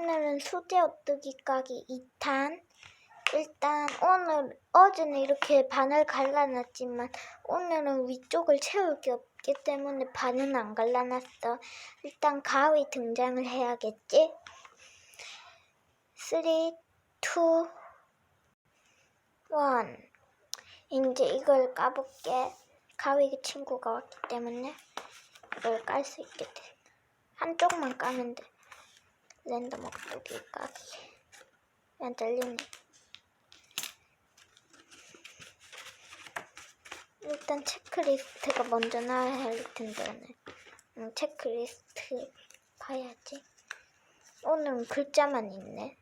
오늘은 수제 오뚜기 까기 2탄. 일단 오늘 어제는 이렇게 반을 갈라놨지만 오늘은 위쪽을 채울 게 없기 때문에 반은 안 갈라놨어. 일단 가위 등장을 해야겠지? 3, 2, 1. 이제 이걸 까볼게. 가위 친구가 왔기 때문에 이걸 깔 수 있게 돼. 한쪽만 까면 돼. 랜덤 까기. 안 들리네. 일단 체크리스트가 먼저 나와야 할 텐데 오늘. 응, 체크리스트 봐야지. 오늘은 글자만 있네.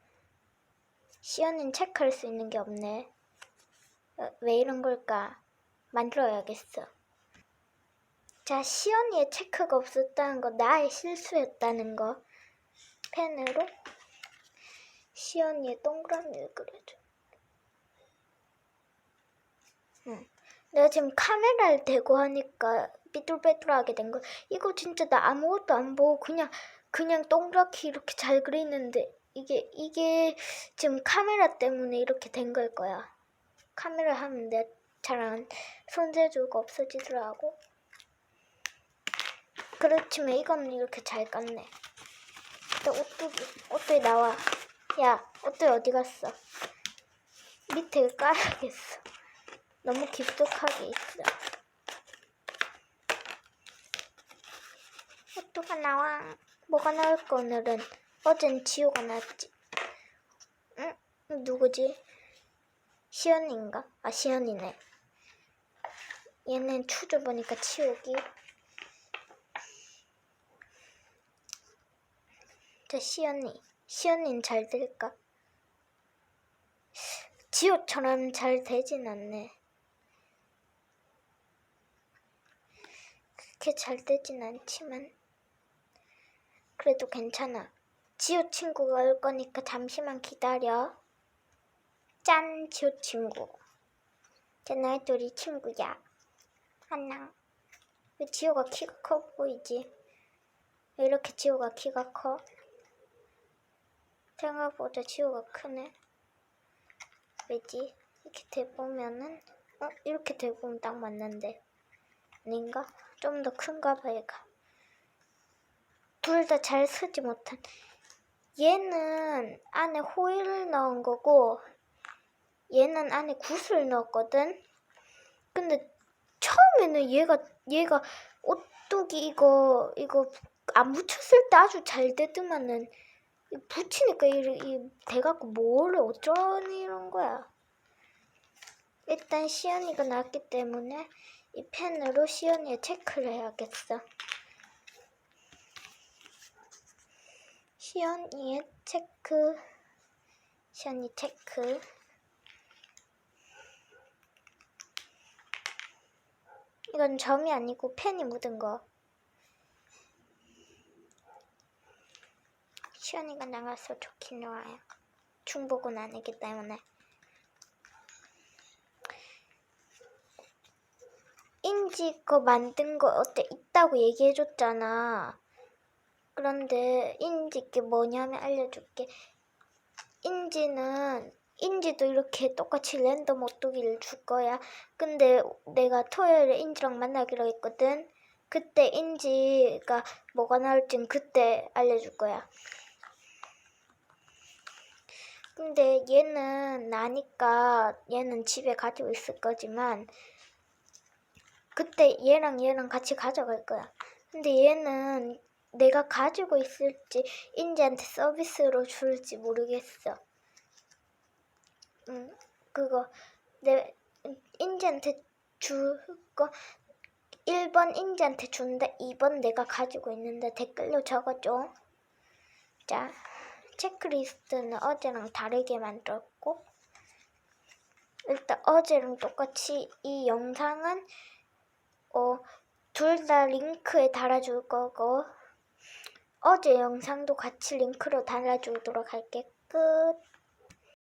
시연이는 체크할 수 있는 게 없네. 어, 왜 이런 걸까? 만들어야겠어. 자, 시연이의 체크가 없었다는 거 나의 실수였다는 거. 펜으로 시연이의 동그라미를 그려줘. 응. 내가 지금 카메라를 대고 하니까 삐뚤빼뚤하게 된 거. 이거 진짜 나 아무것도 안 보고 그냥 그냥 동그랗게 이렇게 잘 그리는데 이게 이게 지금 카메라 때문에 이렇게 된 걸 거야. 카메라 하면 내 잘안 손재주가 없어지더라고. 그렇지만 이거는 이렇게 잘 깠네. 또 오뚜기, 오뚜기 나와. 야, 오뚜기 어디 갔어? 밑에 깔아야겠어. 너무 깊숙하게 있어. 오뚜가 나와. 뭐가 나올까 오늘은? 어젠 지호가 나왔지. 응? 누구지? 시연인가? 아 시연이네. 얘는 추조 보니까 치우기. 자 시연이. 시연이는 잘 될까? 지호처럼 잘 되진 않네. 그렇게 잘 되진 않지만 그래도 괜찮아. 지호 친구가 올 거니까 잠시만 기다려. 짠, 지호 친구. 자, 너희 둘이 친구야. 안녕. 왜 지호가 키가 커 보이지? 왜 이렇게 지호가 키가 커? 생각보다 지호가 크네. 왜지? 이렇게 대보면은, 어? 이렇게 대보면 딱 맞는데. 아닌가? 좀 더 큰가 봐, 얘가. 둘 다 잘 쓰지 못한. 얘는 안에 호일을 넣은 거고, 얘는 안에 굿을 넣었거든. 근데 처음에는 얘가 얘가 오뚜기 이거 이거 안 붙였을 때 아주 잘 되더만은 붙이니까 이, 이 돼갖고 뭐를 어쩌니 이런 거야. 일단 시연이가 나왔기 때문에 이 펜으로 시연이의 체크를 해야겠어. 시연이의 체크, 시연이 체크. 이건 점이 아니고 펜이 묻은 거. 시연이가 나가서 좋긴 좋아요. 중복은 아니기 때문에. 인지 거 만든 거 어때 있다고 얘기해줬잖아. 그런데 인지 게 뭐냐면 알려줄게. 인지는 인지도 이렇게 똑같이 랜덤 오뚜기를 줄 거야. 근데 내가 토요일에 인지랑 만나기로 했거든. 그때 인지가 뭐가 나올진 그때 알려줄 거야. 근데 얘는 나니까 얘는 집에 가지고 있을 거지만 그때 얘랑 얘랑 같이 가져갈 거야. 근데 얘는 내가 가지고 있을지 인지한테 서비스로 줄지 모르겠어. 응, 그거 내 인지한테 줄 거 1번 인지한테 준다 2번 내가 가지고 있는데 댓글로 적어줘. 자, 체크리스트는 어제랑 다르게 만들었고 일단 어제랑 똑같이 이 영상은 어, 둘 다 링크에 달아줄 거고 어제 영상도 같이 링크로 달아주도록 할게. 끝.